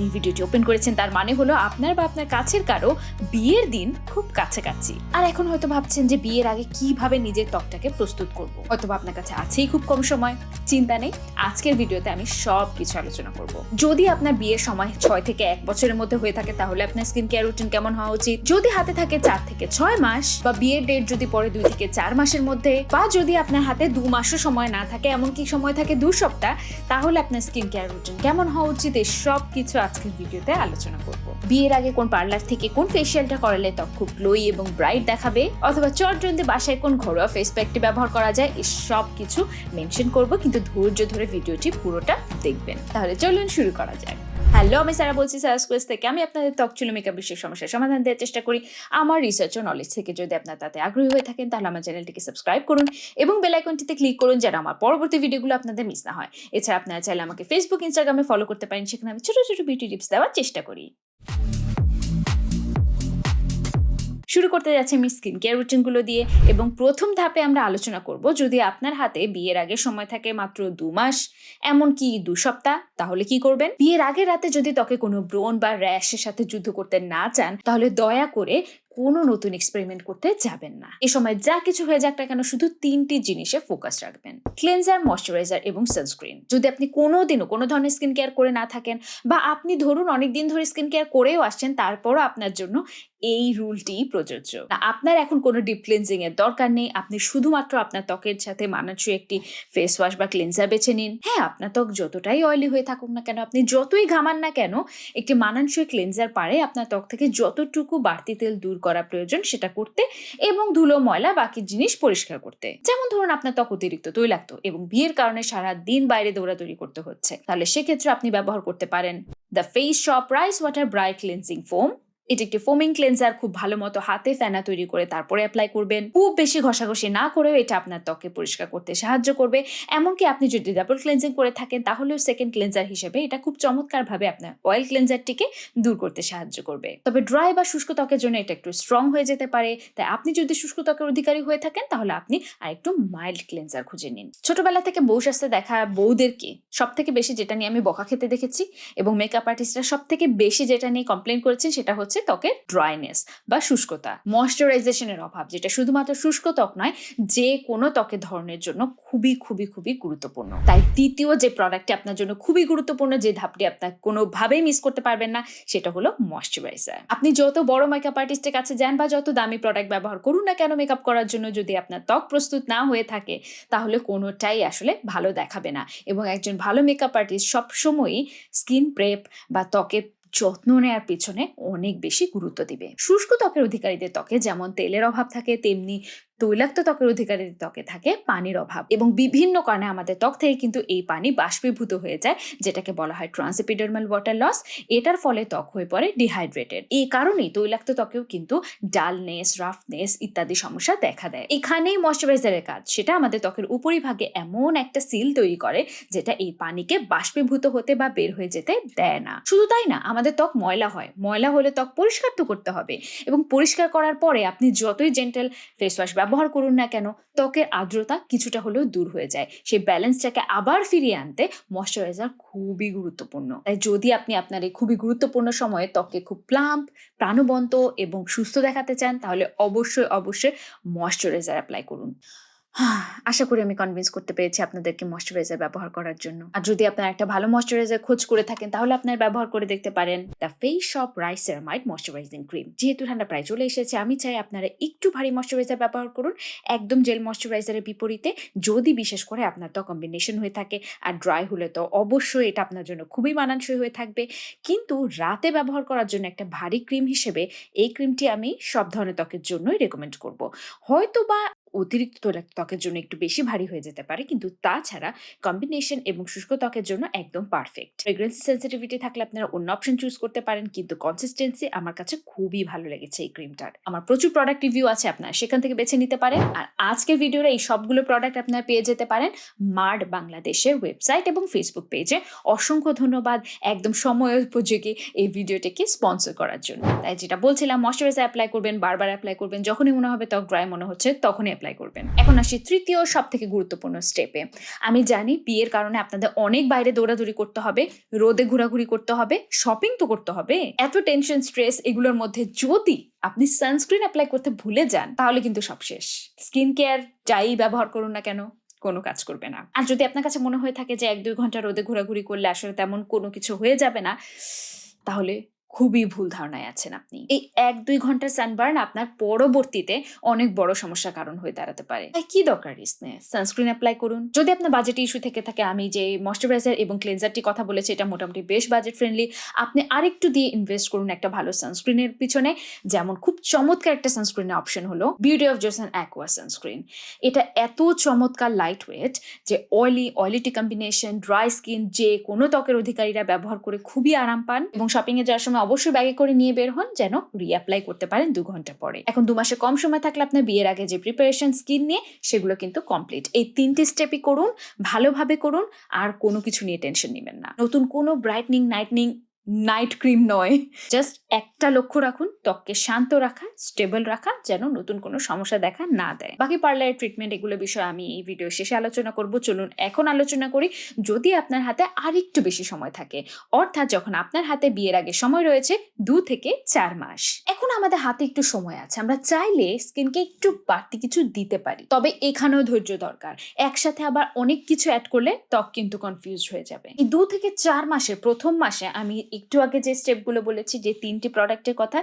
আপনি ভিডিওটি ওপেন করেছেন, তার মানে হলো আপনার বা আপনার কাছের কারও বিয়ের দিন খুব কাছাকাছি। আর এখন হয়তো ভাবছেন যে বিয়ের আগে কীভাবে নিজের ত্বকটাকে প্রস্তুত করব। হয়তো আপনার কাছে আছেই খুব কম সময়। চিন্তা নেই, আজকের ভিডিওতে আমি সব কিছু আলোচনা করব। যদি আপনার বিয়ের সময় ছয় থেকে এক বছরের মধ্যে হয়ে থাকে, তাহলে আপনার স্কিন কেয়ার রুটিন কেমন হওয়া উচিত? যদি হাতে থাকে চার থেকে ছয় মাস, বা বিয়ের ডেট যদি পরে দুই থেকে চার মাসের মধ্যে, বা যদি আপনার হাতে দু মাসও সময় না থাকে, এমনকি সময় থাকে দু সপ্তাহ, তাহলে আপনার স্কিন কেয়ার রুটিন কেমন হওয়া উচিত? এই সব কিছু আজকের ভিডিওতে আলোচনা করব। বিয়ের আগে কোন পার্লার থেকে কোন ফেসিয়ালটা করালে ত্বক খুব গ্লোই এবং ব্রাইট দেখাবে, অথবা চটজনদের বাসায় কোন ঘরোয়া ফেস প্যাকটি ব্যবহার করা যায় এই সব কিছু মেনশন করব, কিন্তু ধৈর্য ধরে ভিডিওটি পুরোটা দেখবেন। তাহলে চলুন শুরু করা যাক। হ্যালো, আমি সারা বলছি সারা স্কুয়েস থেকে। আমি আপনাদের ত্বক চুলো মেকআপ সমস্যার সমাধান দেওয়ার চেষ্টা করি। আমার রিসার্চ ও নলেজ থেকে যদি আপনার তাতে আগ্রহী হয়ে থাকেন, তাহলে আমার চ্যানেলটিকে সাবস্ক্রাইব করুন এবং বেল আইকনটিতে ক্লিক করুন যেন আমার পরবর্তী ভিডিওগুলো আপনাদের মিস না হয়। এছাড়া আপনারা চাইলে আমাকে ফেসবুক ইনস্টাগ্রামে ফলো করতে পারেন। সেখানে আমি ছোট ছোট বিউটি টিপস দেওয়ার চেষ্টা করি। শুরু করতে যাচ্ছি আমি স্কিন কেয়ার রুটিনগুলো দিয়ে এবং প্রথম ধাপে আমরা আলোচনা করব যদি আপনার হাতে বিয়ের আগে সময় থাকে মাত্র দু মাস এমনকি দু সপ্তাহ, তাহলে কি করবেন? বিয়ের আগের রাতে যদি ত্বকে কোনো ব্রণ বা র্যাশের সাথে যুদ্ধ করতে না চান, তাহলে দয়া করে কোনো নতুন এক্সপেরিমেন্ট করতে যাবেন না। এ সময় যা কিছু হয়ে যাক না কেন শুধু তিনটি জিনিসে ফোকাস রাখবেন। ক্লেনজার ময়শ্চারাইজার এবং সানস্ক্রিন যদি আপনি কোনো দিনও কোনো ধরনের স্কিন কেয়ার করে না থাকেন বা আপনি ধরুন অনেক দিন ধরে স্কিন কেয়ার করেও আসছেন তারপরও আপনার জন্য এই রুলটি প্রযোজ্য। না, আপনার এখন কোনো ডিপ ক্লিনজিং এর দরকার নেই। আপনি শুধুমাত্র আপনার ত্বকের সাথে মানানসই একটি ফেস ওয়াশ বা ক্লিনজার বেছে নিন। হ্যাঁ আপনার ত্বক যতটাই অয়েলি হয়ে থাকুক না কেন আপনি যতই ঘামান না কেন একটি মানানসই ক্লিনজার পারে আপনার ত্বক থেকে যতটুকু বাড়তি তেল দূর করা প্রয়োজন সেটা করতে এবং ধুলো, ময়লা, বাকি জিনিস পরিষ্কার করতে। যেমন ধরুন আপনার ত্বক অতিরিক্ত তৈলাক্ত এবং বিয়ের কারণে সারা দিন বাইরে দৌড়াদৌড়ি করতে হচ্ছে। তাহলে সেক্ষেত্রে আপনি ব্যবহার করতে পারেন the face shop rice water bright cleansing foam এটি একটি ফোমিং ক্লেন্সার খুব ভালো মতো হাতে ফেনা তৈরি করে তারপরে অ্যাপ্লাই করবেন। খুব বেশি ঘষাঘষি না করেও এটা আপনার ত্বককে পরিষ্কার করতে সাহায্য করবে। এমনকি আপনি যদি ডাবল ক্লেন্সিং করে থাকেন, তাহলেও সেকেন্ড ক্লেন্সার হিসেবে এটা খুব চমৎকারভাবে আপনার অয়েল ক্লেন্সারটিকে দূর করতে সাহায্য করবে। তবে ড্রাই বা শুষ্ক ত্বকের জন্য এটা একটু স্ট্রং হয়ে যেতে পারে। তাই আপনি যদি শুষ্ক ত্বকের অধিকারী হয়ে থাকেন, তাহলে আপনি আর একটু মাইল্ড ক্লেন্সার খুঁজে নিন। ছোটবেলা থেকে বউ সাজতে দেখা বউদেরকে সব থেকে বেশি যেটা নিয়ে আমি বকা খেতে দেখেছি এবং মেকআপ আর্টিস্টরা সব থেকে বেশি যেটা নিয়ে কমপ্লেন করেছেন সেটা হচ্ছে ত্বকের ড্রাইনেস বা শুষ্কতা ময়শ্চারাইজেশনের অভাব, যেটা শুধুমাত্র শুষ্ক ত্বক নয়, যে কোনো ত্বকের ধরনের জন্য খুবই খুবই খুবই গুরুত্বপূর্ণ। তাই তৃতীয় যে প্রোডাক্টটি আপনার জন্য খুবই গুরুত্বপূর্ণ, যে ধাপটি আপনার কোনোভাবেই মিস করতে পারবেন না, সেটা হলো ময়শ্চারাইজার আপনি যত বড় মেকআপ আর্টিস্টের কাছে যান বা যত দামি প্রোডাক্ট ব্যবহার করুন না কেন মেকআপ করার জন্য যদি আপনার ত্বক প্রস্তুত না হয়ে থাকে, তাহলে কোনোটাই আসলে ভালো দেখাবে না। এবং একজন ভালো মেকআপ আর্টিস্ট সবসময়ই স্কিন প্রেপ বা ত্বকের যত্ন নেয়ার পেছনে অনেক বেশি গুরুত্ব দিবে। শুষ্ক ত্বকের অধিকারীদের ত্বকে যেমন তেলের অভাব থাকে, তেমনি তৈলাক্ত ত্বকের অধিকারীদের ত্বকে থাকে পানির অভাব এবং বিভিন্ন কারণে আমাদের ত্বক থেকে কিন্তু এই পানি বাষ্পীভূত হয়ে যায়, যেটাকে বলা হয় ট্রান্সএপিডার্মাল ওয়াটার লস। এটার ফলে ত্বক হয়ে পড়ে ডিহাইড্রেটেড। এই কারণেই তৈলাক্ত ত্বকেও কিন্তু ডালনেস, রাফনেস ইত্যাদি সমস্যা দেখা দেয়। এখানেই ময়শ্চারাইজারের কাজ, সেটা আমাদের ত্বকের উপরিভাগে এমন একটা সিল তৈরি করে, যেটা এই পানিকে বাষ্পীভূত হতে বা বের হয়ে যেতে দেয় না। শুধু তাই না, আমাদের ত্বক ময়লা হয়। ময়লা হলে ত্বক পরিষ্কার তো করতে হবে এবং পরিষ্কার করার পরে আপনি যতই জেন্টাল ফেস ওয়াশ করুন না কেন, ত্বকের আর্দ্রতা কিছুটা হলেও দূর হয়ে যায়। সেই ব্যালেন্সটাকে আবার ফিরিয়ে আনতে ময়শ্চারাইজার খুবই গুরুত্বপূর্ণ। তাই যদি আপনি আপনার এই খুবই গুরুত্বপূর্ণ সময়ে ত্বকে খুব প্লাম্প, প্রাণবন্ত এবং সুস্থ দেখাতে চান, তাহলে অবশ্যই অবশ্যই ময়শ্চারাইজার অ্যাপ্লাই করুন। আশা করি আমি কনভিন্স করতে পেরেছি আপনাদেরকে ময়শ্চারাইজার ব্যবহার করার জন্য। আর যদি আপনার একটা ভালো ময়শ্চারাইজার খোঁজ করে থাকেন, তাহলে আপনার ব্যবহার করে দেখতে পারেন The Face Shop rice ceramide moisturizing cream যেহেতু ঠান্ডা প্রায় চলে এসেছে, আমি চাই আপনারা একটু ভারী ময়শ্চারাইজার ব্যবহার করুন। একদম জেল ময়শ্চারাইজারের বিপরীতে, যদি বিশেষ করে আপনার তো কম্বিনেশন হয়ে থাকে, আর ড্রাই হলে তো অবশ্যই এটা আপনার জন্য খুবই মানানসই হয়ে থাকবে। কিন্তু রাতে ব্যবহার করার জন্য একটা ভারী ক্রিম হিসেবে, এই ক্রিমটি আমি সব ধরনের ত্বকের জন্যই রেকমেন্ড করব। হয়তো বা অতিরিক্ত তৈলাক্ত ত্বকের জন্য একটু বেশি ভারী হয়ে যেতে পারে। কিন্তু তাছাড়া কম্বিনেশন এবং শুষ্ক ত্বকের জন্য একদম পারফেক্ট ফ্রেগ্রেন্সি সেন্সিটিভিটি থাকলে আপনারা অন্য অপশন চুজ করতে পারেন, কিন্তু কনসিস্টেন্সি আমার কাছে খুবই ভালো লেগেছে এই ক্রিমটার আমার প্রচুর প্রোডাক্ট রিভিউ আছে, আপনারা সেখান থেকে বেছে নিতে পারেন। আর আজকের ভিডিওর এই সবগুলো প্রোডাক্ট আপনারা পেয়ে যেতে পারেন মার্ড বাংলাদেশের ওয়েবসাইট এবং ফেসবুক পেজে অসংখ্য ধন্যবাদ একদম সময় উপযোগী এই ভিডিওটিকে স্পন্সর করার জন্য। তাই যেটা বলছিলাম ময়শ্চারাইজার অ্যাপ্লাই করবেন বারবার অ্যাপ্লাই করবেন, যখনই মনে হবে ত্বক ড্রাই মনে হচ্ছে, তখনই অ্যাপ্লাই করবেন। এখন আসি তৃতীয় সব থেকে গুরুত্বপূর্ণ স্টেপে আমি জানি বিয়ের কারণে আপনাদের অনেক বাইরে দৌড়াদৌড়ি করতে হবে, রোদে ঘোরাঘুরি করতে হবে শপিং তো করতে হবে। এত টেনশন স্ট্রেস এগুলোর মধ্যে যদি আপনি সানস্ক্রিন অ্যাপ্লাই করতে ভুলে যান, তাহলে কিন্তু সব শেষ। স্কিন কেয়ার যাই ব্যবহার করুন না কেন, কোনো কাজ করবে না। আর যদি আপনার কাছে মনে হয়ে থাকে যে এক দুই ঘণ্টা রোদে ঘোরাঘুরি করলে আসলে তেমন কোনো কিছু হয়ে যাবে না, তাহলে খুবই ভুল ধারণায় আছেন আপনি। এই এক দুই ঘণ্টার সানবার্ন আপনার পরবর্তীতে অনেক বড় সমস্যার কারণ হয়ে দাঁড়াতে পারে। তাই কি দরকার রিস্ক নিয়ে? সানস্ক্রিন অ্যাপ্লাই করুন। যদি আপনার বাজেট ইস্যু থেকে থাকে, আমি যে ময়শ্চারাইজার এবং ক্লেনজারটি কথা বলেছি, এটা মোটামুটি বেশ বাজেট ফ্রেন্ডলি আপনি আরেকটু দিয়ে ইনভেস্ট করুন একটা ভালো সানস্ক্রিনের পিছনে। যেমন খুব চমৎকার একটা সানস্ক্রিনের অপশন হলো Beauty of Joseon aqua sunscreen এটা এত চমৎকার লাইট ওয়েট যে oily oily to combination dry skin যে কোনো ত্বকের অধিকারীরা ব্যবহার করে খুবই আরাম পান। এবং শপিংয়ে যাওয়ার সময় অবশ্যই ব্যাগে করে নিয়ে বের হন যেন রিঅ্যাপ্লাই করতে পারেন দু ঘণ্টা পরে। এখন দু মাসে কম সময় থাকলে আপনার বিয়ের আগে যে প্রিপারেশন স্কিন নিয়ে সেগুলো কিন্তু কমপ্লিট এই তিনটি স্টেপই করুন, ভালোভাবে করুন, আর কোনো কিছু নিয়ে টেনশন নেবেন না। নতুন কোনো ব্রাইটনিং নাইটনিং নাইট ক্রিম নয়। জাস্ট একটা লক্ষ্য রাখুন, ত্বককে শান্ত রাখা স্টেবল রাখা, যেন নতুন কোনো সমস্যা দেখা না দেয়। বাকি পার্লারের ট্রিটমেন্ট এগুলো বিষয়ে আমি এই ভিডিও শেষে আলোচনা করব। চলুন এখন আলোচনা করি, যদি আপনার হাতে আরেকটু বেশি সময় থাকে, অর্থাৎ যখন আপনার হাতে বিয়ের আগে সময় রয়েছে, দু থেকে চার মাস। এখন আমাদের হাতে একটু সময় আছে, আমরা চাইলে স্কিনকে একটু বাড়তি কিছু দিতে পারি। তবে এখানেও ধৈর্য দরকার। একসাথে আবার অনেক কিছু অ্যাড করলে ত্বক কিন্তু কনফিউজ হয়ে যাবে। এই দু থেকে চার মাসের প্রথম মাসে আমি একটু আগে যে স্টেপগুলো বলেছি, যে তিনটি প্রোডাক্টের কথা,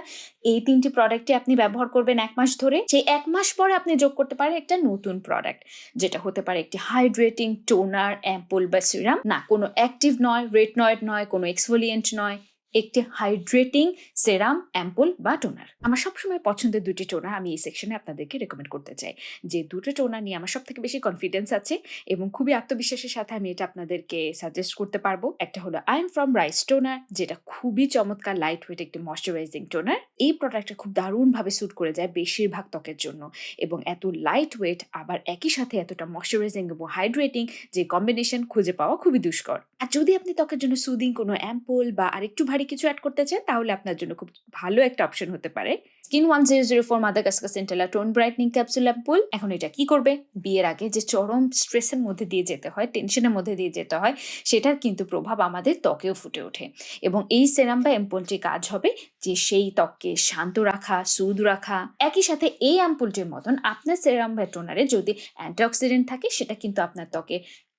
এই তিনটি প্রোডাক্টে আপনি ব্যবহার করবেন এক মাস ধরে। সেই এক মাস পরে আপনি যোগ করতে পারেন একটা নতুন প্রোডাক্ট যেটা হতে পারে একটি হাইড্রেটিং টোনার অ্যাম্পল বা সিরাম না, কোনো অ্যাক্টিভ নয় রেটনয়েড নয়, কোনো এক্সফোলিয়েন্ট নয়। একটি হাইড্রেটিং সেরাম অ্যাম্পল বা টোনার আমার সবসময় পছন্দের দুটি টোনার আমি এই সেকশনে আপনাদেরকে রেকমেন্ড করতে চাই। যে দুটো টোনার নিয়ে আমার সব থেকে বেশি কনফিডেন্স আছে এবং খুবই আত্মবিশ্বাসের সাথে আমি এটা আপনাদেরকে সাজেস্ট করতে পারব। একটা হলো I'm from rice toner যেটা খুবই চমৎকার লাইট ওয়েট একটি ময়শ্চারাইজিং টোনার এই প্রোডাক্টটা খুব দারুণভাবে স্যুট করে যায় বেশিরভাগ ত্বকের জন্য এবং এত লাইট ওয়েট আবার একই সাথে এতটা ময়শ্চারাইজিং এবং হাইড্রেটিং যে কম্বিনেশন খুঁজে পাওয়া খুবই দুষ্কর। আর যদি আপনি ত্বকের জন্য সুদিং কোনো অ্যাম্পল বা আরেকটু ভারী কিছু অ্যাড করতে চান তাহলে আপনার জন্য খুব ভালো একটা অপশন হতে পারে। Skin one zero zero four Madagascar centella tone brightening capsule ampoule এখন এটা কি করবে? বিয়ের আগে যে চরম স্ট্রেসের মধ্যে দিয়ে যেতে হয় টেনশনের মধ্যে দিয়ে যেতে হয়, সেটার কিন্তু প্রভাব আমাদের ত্বকেও ফুটে ওঠে। এবং এই সেরাম বা অ্যাম্পুলটি কাজ হবে, যে সেই ত্বককে শান্ত রাখা, সুদ রাখা, একই সাথে এই অ্যাম্পুলটির মতন আপনার সেরাম বা টোনারে যদি অ্যান্টিঅক্সিডেন্ট থাকে, সেটা কিন্তু আপনার ত্বকে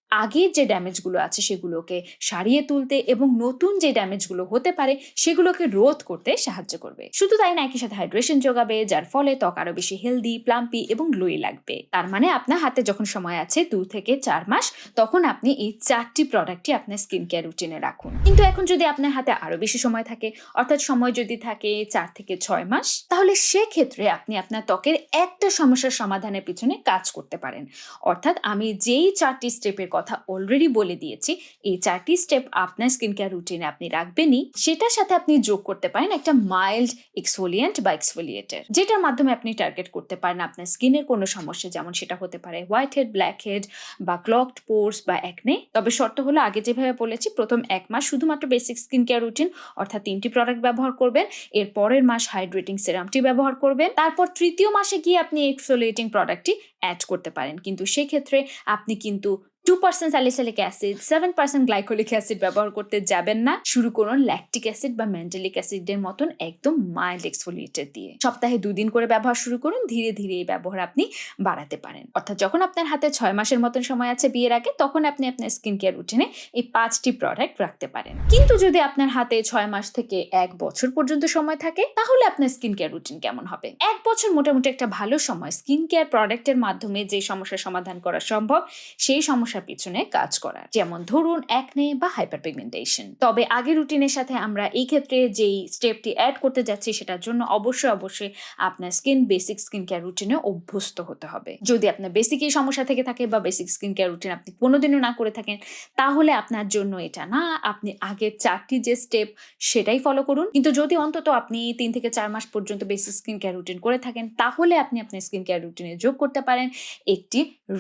আগের যে ড্যামেজগুলো আছে সেগুলোকে সারিয়ে তুলতে এবং নতুন যে ড্যামেজগুলো হতে পারে সেগুলোকে রোধ করতে সাহায্য করবে। শুধু তাই না, একই সাথে হাইড্রেশন যোগাবে, যার ফলে ত্বক আরও বেশি হেলদি প্লাম্পি এবং গ্লোই লাগবে। তার মানে আপনার হাতে যখন সময় আছে দু থেকে চার মাস, তখন আপনি এই চারটি প্রোডাক্টই আপনার স্কিন কেয়ার রুটিনে রাখুন। কিন্তু এখন যদি আপনার হাতে আরও বেশি সময় থাকে, অর্থাৎ সময় যদি থাকে চার থেকে ছয় মাস, তাহলে সেক্ষেত্রে আপনি আপনার ত্বকের একটা সমস্যার সমাধানের পিছনে কাজ করতে পারেন। অর্থাৎ আমি যেই চারটি স্টেপের কথা অলরেডি বলে দিয়েছি। এই চারটি স্টেপ আপনার স্কিন কেয়ার রুটিনে আপনি রাখবেনই। সেটার সাথে আপনি যোগ করতে পারেন একটা মাইল্ড এক্সফোলিয়েন্ট বা এক্সফোলিয়েটার যেটার মাধ্যমে আপনি টার্গেট করতে পারেন আপনার স্কিনের কোনো সমস্যা, যেমন সেটা হতে পারে হোয়াইট হেড ব্ল্যাক হেড বা ক্লকড পোর্স বা একনে তবে শর্ত হলো, আগে যেভাবে বলেছি, প্রথম এক মাস শুধুমাত্র বেসিক স্কিন কেয়ার রুটিন অর্থাৎ তিনটি প্রোডাক্ট ব্যবহার করবেন। এর পরের মাস হাইড্রেটিং সেরামটি ব্যবহার করবেন। তারপর তৃতীয় মাসে গিয়ে আপনি এক্সফোলিয়েটিং প্রোডাক্টটি অ্যাড করতে পারেন। কিন্তু সেক্ষেত্রে আপনি কিন্তু two percent salicylic acid seven percent glycolic acid ব্যবহার করতে যাবেন না। শুরু করুন ল্যাকটিক অ্যাসিড বা ম্যান্ডেলিক অ্যাসিডের মতন একদম মাইল্ড এক্সফোলিয়েটার দিয়ে। সপ্তাহে দুদিন করে ব্যবহার শুরু করুন, ধীরে ধীরে এই ব্যবহার আপনি বাড়াতে পারেন। অর্থাৎ যখন আপনার হাতে ছয় মাসের মতন সময় আছে বিয়ের আগে, তখন আপনি আপনার স্কিন কেয়ার রুটিনে এই পাঁচটি প্রোডাক্ট রাখতে পারেন। কিন্তু যদি আপনার হাতে ছয় মাস থেকে এক বছর পর্যন্ত সময় থাকে, তাহলে আপনার স্কিন কেয়ার রুটিন কেমন হবে? এক বছর মোটামুটি একটা ভালো সময়। স্কিন কেয়ার প্রোডাক্টের মাধ্যমে যে সমস্যার সমাধান করা সম্ভব, সেই সমস্যার পিছনে কাজ করার। যেমন ধরুন একনে বা হাইপার পিগমেন্টেশন তবে আগের রুটিনের সাথে আমরা এই ক্ষেত্রে যেই স্টেপটি অ্যাড করতে যাচ্ছি সেটার জন্য অবশ্যই অবশ্যই আপনার স্কিন বেসিক স্কিন কেয়ার রুটিনে অভ্যস্ত হতে হবে। যদি আপনার বেসিক এই সমস্যা থেকে থাকে বা বেসিক স্কিন কেয়ার রুটিন আপনি কোনোদিনও না করে থাকেন, তাহলে আপনার জন্য এটা না, আপনি আগের চারটি যে স্টেপ সেটাই ফলো করুন। কিন্তু যদি অন্তত আপনি তিন থেকে চার মাস পর্যন্ত বেসিক স্কিন কেয়ার রুটিন করে থাকেন, তাহলে আপনি আপনার স্কিন কেয়ার রুটিনে যোগ করতে পারেন একটি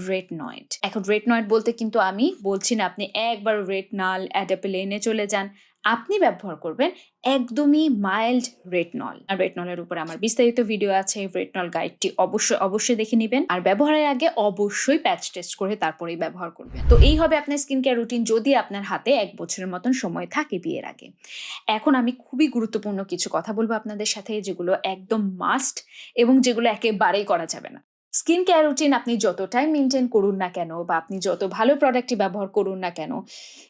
রেড রেটনয়েড এখন রেটনয়েড বলতে বলতে কিন্তু আমি বলছি না, আপনি একবার রেটনল অ্যাডাপেলেনে চলে যান। আপনি ব্যবহার করবেন একদমই মাইল্ড রেটনল আর রেটনলের উপর আমার বিস্তারিত ভিডিও আছে রেটনল গাইডটি অবশ্যই অবশ্যই দেখে নেবেন। আর ব্যবহারের আগে অবশ্যই প্যাচ টেস্ট করে তারপরেই ব্যবহার করবেন। তো এই হবে আপনার স্কিন কেয়ার রুটিন যদি আপনার হাতে এক বছরের মতন সময় থাকে বিয়ের আগে। এখন আমি খুবই গুরুত্বপূর্ণ কিছু কথা বলব আপনাদের সাথে, যেগুলো একদম মাস্ট এবং যেগুলো একেবারেই করা যাবে না। স্কিন কেয়ার রুটিন আপনি যতটাই মেনটেন করুন না কেন বা আপনি যত ভালো প্রোডাক্টই ব্যবহার করুন না কেন,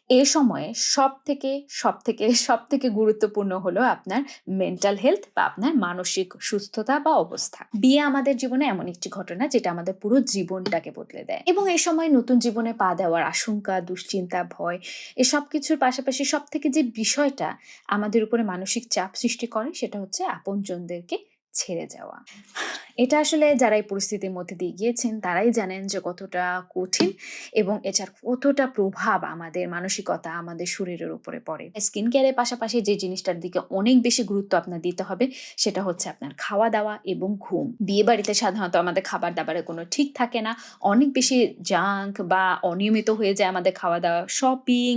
এ সময়ে সব থেকে সব থেকে সব থেকে গুরুত্বপূর্ণ হলো আপনার মেন্টাল হেলথ বা আপনার মানসিক সুস্থতা বা অবস্থা। বিয়ে আমাদের জীবনে এমন একটি ঘটনা যেটা আমাদের পুরো জীবনটাকে বদলে দেয়। এবং এই সময় নতুন জীবনে পা দেওয়ার আশঙ্কা, দুশ্চিন্তা, ভয় এসব কিছুর পাশাপাশি সব থেকে যে বিষয়টা আমাদের উপরে মানসিক চাপ সৃষ্টি করে সেটা হচ্ছে আপনজনদেরকে ছেড়ে যাওয়া। এটা আসলে যারা এই পরিস্থিতির মধ্যে দিয়ে গিয়েছেন, তারাই জানেন যে কতটা কঠিন এবং এটার কতটা প্রভাব আমাদের মানসিকতা, আমাদের শরীরের উপরে পড়ে। স্কিন কেয়ারের পাশাপাশি যে জিনিসটার দিকে অনেক বেশি গুরুত্ব আপনার দিতে হবে, সেটা হচ্ছে আপনার খাওয়া দাওয়া এবং ঘুম। বিয়ে বাড়িতে সাধারণত আমাদের খাবার দাবারের কোনো ঠিক থাকে না। অনেক বেশি জাঙ্ক বা অনিয়মিত হয়ে যায় আমাদের খাওয়া দাওয়া শপিং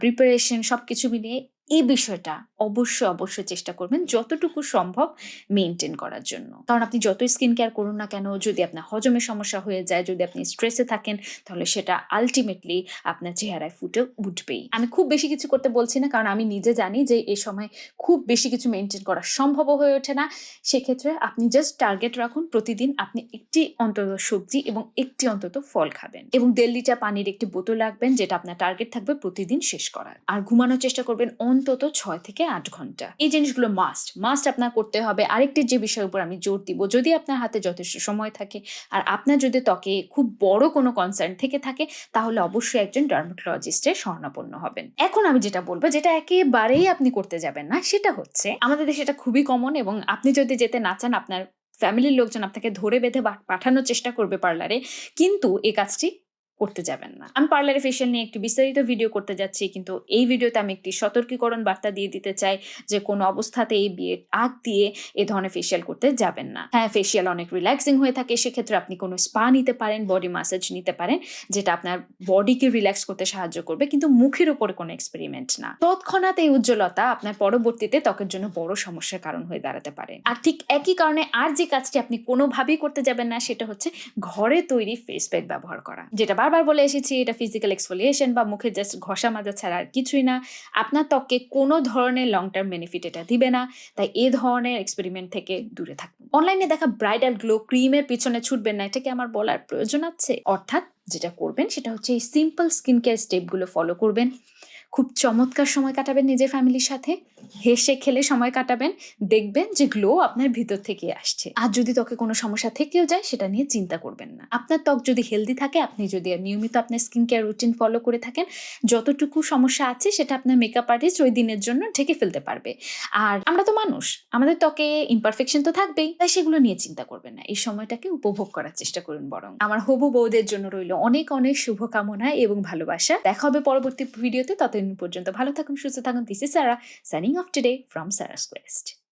প্রিপারেশন সব কিছু মিলিয়ে এই বিষয়টা অবশ্যই অবশ্যই চেষ্টা করবেন যতটুকু সম্ভব মেনটেন করার জন্য। কারণ আপনি যতই স্কিন কেয়ার করুন না কেন, যদি আপনার হজমের সমস্যা হয়ে যায়, যদি আপনি স্ট্রেসে থাকেন, তাহলে সেটা আলটিমেটলি আপনার চেহারায় ফুটে উঠবেই। আমি খুব বেশি কিছু করতে বলছি না, কারণ আমি নিজে জানি যে এই সময় খুব বেশি কিছু মেনটেন করা সম্ভব হয়ে ওঠে না। সেক্ষেত্রে আপনি জাস্ট টার্গেট রাখুন, প্রতিদিন আপনি একটি অন্তত সবজি এবং একটি অন্তত ফল খাবেন এবং দেড় লিটার পানির একটি বোতল রাখবেন, যেটা আপনার টার্গেট থাকবে প্রতিদিন শেষ করার। আর ঘুমানোর চেষ্টা করবেন অন্তত ছয় থেকে আট ঘণ্টা। এই জিনিসগুলো মাস্ট মাস্ট আপনার করতে হবে আরেকটি যে বিষয়ের উপর আমি জোর দিব। যদি আপনার হাতে যথেষ্ট সময় থাকে আর আপনার যদি ত্বকে খুব বড় কোনো কনসার্ন থেকে থাকে, তাহলে অবশ্যই একজন ডার্মাটোলজিস্টের শরণাপন্ন হবেন। এখন আমি যেটা বলব, যেটা একেবারেই আপনি করতে যাবেন না, সেটা হচ্ছে আমাদের দেশে এটা খুবই কমন এবং আপনি যদি যেতে না চান, আপনার ফ্যামিলির লোকজন আপনাকে ধরে বেঁধে পাঠানোর চেষ্টা করবে পার্লারে কিন্তু এই কাজটি করতে যাবেন না। আমি পার্লারে ফেশিয়াল নিয়ে একটি বিস্তারিত ভিডিও করতে যাচ্ছি, কিন্তু এই ভিডিওতে আমি একটি সতর্কীকরণ বার্তা দিয়ে দিতে চাই যে, কোনো অবস্থাতে এই বিয়ের আগ দিয়ে এ ধরনের ফেশিয়াল করতে যাবেন না। হ্যাঁ ফেশিয়াল অনেক রিল্যাক্সিং হয়ে থাকে, সেক্ষেত্রে আপনি কোনো স্পা নিতে পারেন বডি মাসাজ নিতে পারেন, যেটা আপনার বডিকে রিল্যাক্স করতে সাহায্য করবে, কিন্তু মুখের উপরে কোনো এক্সপেরিমেন্ট না। তৎক্ষণাৎ এই উজ্জ্বলতা আপনার পরবর্তীতে ত্বকের জন্য বড় সমস্যার কারণ হয়ে দাঁড়াতে পারে। আর ঠিক একই কারণে আর যে কাজটি আপনি কোনোভাবেই করতে যাবেন না, সেটা হচ্ছে ঘরে তৈরি ফেস প্যাক ব্যবহার করা, যেটা বারবার বলে এসেছি, এটা ফিজিক্যাল এক্সফোলিয়েশন বা মুখে জাস্ট ঘষা মাজা ছাড়া আর কিছুই না। আপনার ত্বককে কোনো ধরনের লং টার্ম বেনিফিট এটা দিবে না। তাই এ ধরনের এক্সপেরিমেন্ট থেকে দূরে থাকবে অনলাইনে দেখা ব্রাইডাল গ্লো ক্রিমের পিছনে ছুটবেন না এটাকে আমার বলার প্রয়োজন আছে? অর্থাৎ যেটা করবেন সেটা হচ্ছে এই সিম্পল স্কিন কেয়ার স্টেপগুলো ফলো করবেন। খুব চমৎকার সময় কাটাবেন নিজের ফ্যামিলির সাথে। হেসে খেলে সময় কাটাবেন। দেখবেন যে গ্লো আপনার ভিতর থেকে আসছে। আর যদি ত্বকে কোনো সমস্যা থেকেও যায়, সেটা নিয়ে চিন্তা করবেন না। আপনার ত্বক যদি হেলদি থাকে, আপনি যদি নিয়মিত আপনার স্কিন কেয়ার রুটিন ফলো করে থাকেন, যতটুকু সমস্যা আছে, সেটা আপনার মেকআপ আর্টিস্ট ওই দিনের জন্য ঢেকে ফেলতে পারবে। আর আমরা তো মানুষ, আমাদের ত্বকে ইমপারফেকশন তো থাকবেই। তাই সেগুলো নিয়ে চিন্তা করবেন না। এই সময়টাকে উপভোগ করার চেষ্টা করুন বরং। আমার হবু বউদের জন্য রইল অনেক অনেক শুভকামনা এবং ভালোবাসা। দেখা হবে পরবর্তী ভিডিওতে ততদিন পর্যন্ত। ভালো থাকুন সুস্থ থাকুন। This is Sara signing off today from Sara's quest